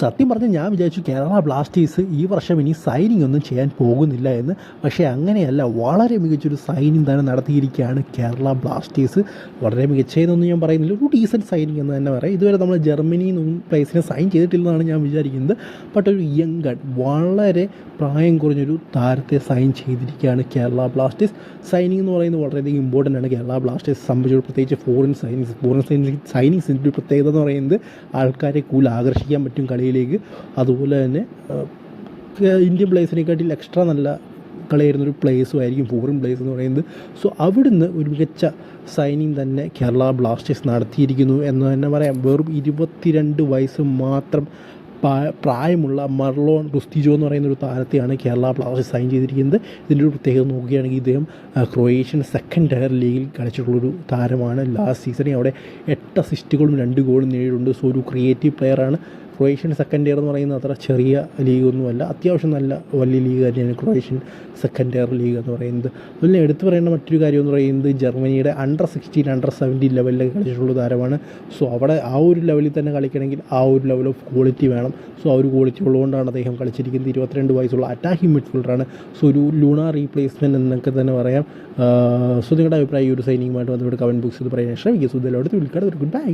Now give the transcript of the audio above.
സത്യം പറഞ്ഞാൽ ഞാൻ വിചാരിച്ചു കേരള ബ്ലാസ്റ്റേഴ്സ് ഈ വർഷം ഇനി സൈനിങ് ഒന്നും ചെയ്യാൻ പോകുന്നില്ല എന്ന്. പക്ഷേ അങ്ങനെയല്ല വളരെ മികച്ചൊരു സൈനിങ് തന്നെ നടത്തിയിരിക്കുകയാണ് കേരള ബ്ലാസ്റ്റേഴ്സ്. വളരെ മികച്ചതെന്നൊന്നും ഞാൻ പറയുന്നില്ല. ഒരു ഡീസന്റ് സൈനിങ് എന്ന് തന്നെ പറയാം. ഇതുവരെ നമ്മൾ ജർമ്മനിയിൽ നിന്നും പ്ലേസിനെ സൈൻ ചെയ്തിട്ടില്ലെന്നാണ് ഞാൻ വിചാരിക്കുന്നത്. ബട്ട് ഒരു യങ് ഗൺ വളരെ പ്രായം കുറഞ്ഞൊരു താരത്തെ സൈൻ ചെയ്തിരിക്കുകയാണ് കേരള ബ്ലാസ്റ്റേഴ്സ്. സൈനിങ് എന്ന് പറയുന്നത് വളരെയധികം ഇമ്പോർട്ടന്റ് ആണ്. കേരള ബ്ലാസ്റ്റേഴ്സ് സംബന്ധിച്ച് പ്രത്യേകിച്ച് ഫോറിൻ സൈനിങ്സ് ഫോറിൻ സൈനിങ് സൈനിങ്സിന്റെ ഒരു പ്രത്യേകത എന്ന് പറയുന്നത് ആൾക്കാരെ കൂടുതൽ ആകർഷിക്കാൻ പറ്റും കളിയിലേക്ക് അതുപോലെ തന്നെ ഇന്ത്യൻ പ്ലേസിനെക്കാട്ടിൽ എക്സ്ട്രാ നല്ല കളിയായിരുന്നൊരു പ്ലേസും ആയിരിക്കും ഫോറിൻ പ്ലേസ് എന്ന് പറയുന്നത്. സോ അവിടുന്ന് ഒരു മികച്ച സൈനിങ് തന്നെ കേരള ബ്ലാസ്റ്റേഴ്സ് നടത്തിയിരിക്കുന്നു എന്ന് തന്നെ പറയാം. വെറും ഇരുപത്തിരണ്ട് വയസ്സ് മാത്രം പ്രായമുള്ള മർലോൺ റുസ്റ്റിജോ എന്ന് പറയുന്ന ഒരു താരത്തെയാണ് കേരള ബ്ലാസ്റ്റേഴ്സ് സൈൻ ചെയ്തിരിക്കുന്നത്. ഇതിന്റെ ഒരു പ്രത്യേകത നോക്കുകയാണെങ്കിൽ ഇദ്ദേഹം ക്രൊയേഷ്യൻ സെക്കൻഡ് ടയർ ലീഗിൽ കളിച്ചിട്ടുള്ളൊരു താരമാണ്. ലാസ്റ്റ് സീസണിൽ അവിടെ എട്ട് അസിസ്റ്റുകളും രണ്ട് ഗോളും നേടിയിട്ടുണ്ട്. സോ ഒരു ക്രിയേറ്റീവ് പ്ലെയറാണ് ക്രൊയേഷ്യൻ സെക്കൻഡ് ഇയർ എന്ന് പറയുന്നത് അത്ര ചെറിയ ലീഗൊന്നുമല്ല അത്യാവശ്യം നല്ല വലിയ ലീഗ് തന്നെയാണ് ക്രൊയേഷ്യൻ സെക്കൻഡ് ഇയർ ലീഗ് എന്ന് പറയുന്നത്. അതിൽ എടുത്തു പറയേണ്ട മറ്റൊരു കാര്യം എന്ന് പറയുന്നത് ജർമ്മനിയുടെ അണ്ടർ സിക്സ്റ്റീൻ അണ്ടർ സെവന്റീൻ ലെവലിലൊക്കെ കളിച്ചിട്ടുള്ള താരമാണ്. സോ അവിടെ ആ ഒരു ലെവലിൽ തന്നെ കളിക്കണമെങ്കിൽ ആ ഒരു ലെവൽ ഓഫ് ക്വാളിറ്റി വേണം. സോ ആ ഒരു ക്വാളിറ്റി ഉള്ളതുകൊണ്ടാണ് അദ്ദേഹം കളിച്ചിരിക്കുന്നത്. ഇരുപത്തിരണ്ട് വയസ്സുള്ള അറ്റാക്കിംഗ് മിഡ്ഫീൽഡറാണ് സോ ഒരു ലൂണ റീപ്ലേസ്മെന്റ് എന്നൊക്കെ തന്നെ പറയാം. സോ നിങ്ങളുടെ അഭിപ്രായം ഈ ഒരു സൈനിങ്ങുമായിട്ട് ബന്ധപ്പെട്ട് കമന്റ് ബോക്സിൽ പറയാൻ ശ്രമിക്കുക. സോ ഇതിലോട്ട് വിളിക്കാതെ ഒരു ഗുഡ് ബൈ